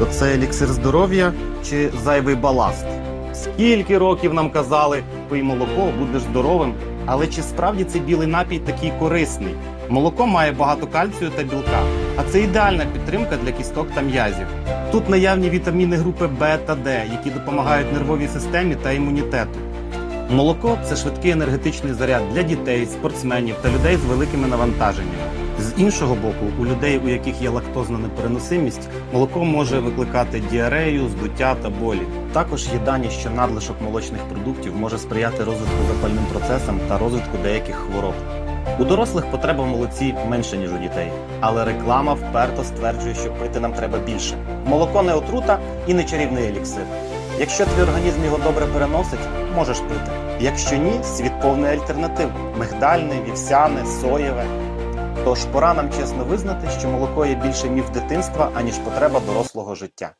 То це еліксир здоров'я чи зайвий баласт? Скільки років нам казали, пий молоко, будеш здоровим. Але чи справді цей білий напій такий корисний? Молоко має багато кальцію та білка, а це ідеальна підтримка для кісток та м'язів. Тут наявні вітаміни групи Б та Д, які допомагають нервовій системі та імунітету. Молоко це швидкий енергетичний заряд для дітей, спортсменів та людей з великими навантаженнями. З іншого боку, у людей, у яких є лактозна непереносимість, молоко може викликати діарею, здуття та болі. Також є дані, що надлишок молочних продуктів може сприяти розвитку запальним процесам та розвитку деяких хвороб. У дорослих потреба в молоці менше, ніж у дітей, але реклама вперто стверджує, що пити нам треба більше. Молоко не отрута і не чарівний еліксир. Якщо твій організм його добре переносить, можеш пити. Якщо ні, світ повний альтернатив: мигдальне, вівсяне, соєве. Тож пора нам чесно визнати, що молоко є більше міф дитинства, аніж потреба дорослого життя.